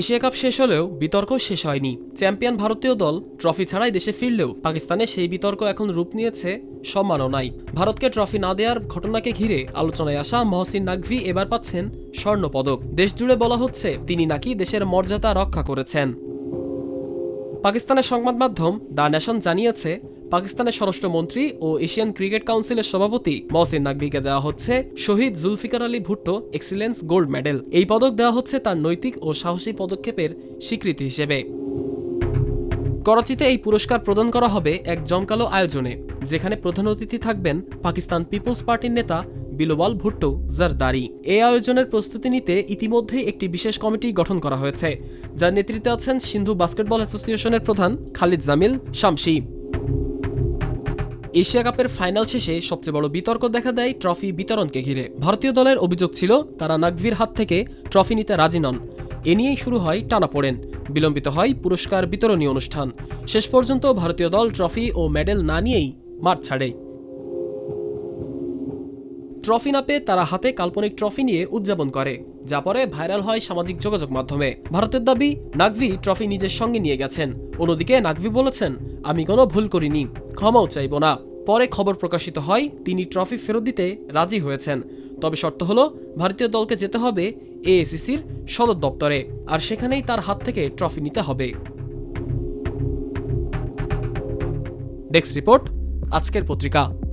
Asia cup শেষ হলেও বিতর্ক শেষ হয়নি। চ্যাম্পিয়ন ভারতীয় দল ট্রফি ছাড়াই দেশে ফিরলেও পাকিস্তানে সেই বিতর্ক এখন রূপ নিয়েছে সম্মাননায়। ভারতকে ট্রফি না দেওয়ার ঘটনাকে ঘিরে আলোচনায় আসা মহসিন নাকভি এবার পাচ্ছেন স্বর্ণপদক। দেশজুড়ে বলা হচ্ছে, তিনি নাকি দেশের মর্যাদা রক্ষা করেছেন। পাকিস্তানের সংবাদ মাধ্যম দ্য ন্যাশন জানিয়েছে পাকিস্তানের স্বরাষ্ট্রমন্ত্রী ও এশিয়ান ক্রিকেট কাউন্সিলের সভাপতি মহসিন নাকভিকে দেওয়া হচ্ছে Shaheed Zulfikar Ali Bhutto excellence gold medal. এই পদক দেওয়া হচ্ছে তার নৈতিক ও সাহসী পদক্ষেপের স্বীকৃতি হিসেবে। করাচিতে এই পুরস্কার প্রদান করা হবে এক জমকালো আয়োজনে, যেখানে প্রধান অতিথি থাকবেন পাকিস্তান পিপলস পার্টির নেতা বিলোবাল ভুট্টো জারদারি। এই আয়োজনের প্রস্তুতি নিতে ইতিমধ্যেই একটি বিশেষ কমিটি গঠন করা হয়েছে, যার নেতৃত্বে আছেন সিন্ধু বাস্কেটবল অ্যাসোসিয়েশনের প্রধান খালিদ জামিল শামসি। এশিয়া কাপের ফাইনাল শেষে সবচেয়ে বড় বিতর্ক দেখা দেয় ট্রফি বিতরণকে ঘিরে। ভারতীয় দলের অভিযোগ ছিল, তারা নাকভির হাত থেকে ট্রফি নিতে রাজি নন। এ নিয়েই শুরু হয় টানাপোড়েন বিলম্বিত হয় পুরস্কার বিতরণী অনুষ্ঠান। শেষ পর্যন্ত ভারতীয় দল ট্রফি ও মেডেল না নিয়েই মাঠ ছাড়ে। ট্রফি না পেয়ে তারা হাতে কাল্পনিক ট্রফি নিয়ে উদযাপন করে, যা পরে ভাইরাল হয় সামাজিক যোগাযোগ মাধ্যমে। ভারতের দাবি নাকভি ট্রফি নিজের সঙ্গে নিয়ে গেছেন। অন্যদিকে নাকভি বলেছেন, আমি কোনো ভুল করিনি। ক্ষমাও চাইব না। পরে খবর প্রকাশিত হয়, তিনি ট্রফি ফেরত দিতে রাজি হয়েছেন। তবে শর্ত হলো, ভারতীয় দলকে যেতে হবে এএসিসির সদর দপ্তরে, আর সেখানেই তার হাত থেকে ট্রফি নিতে হবে। ডেস্ক রিপোর্ট, আজকের পত্রিকা।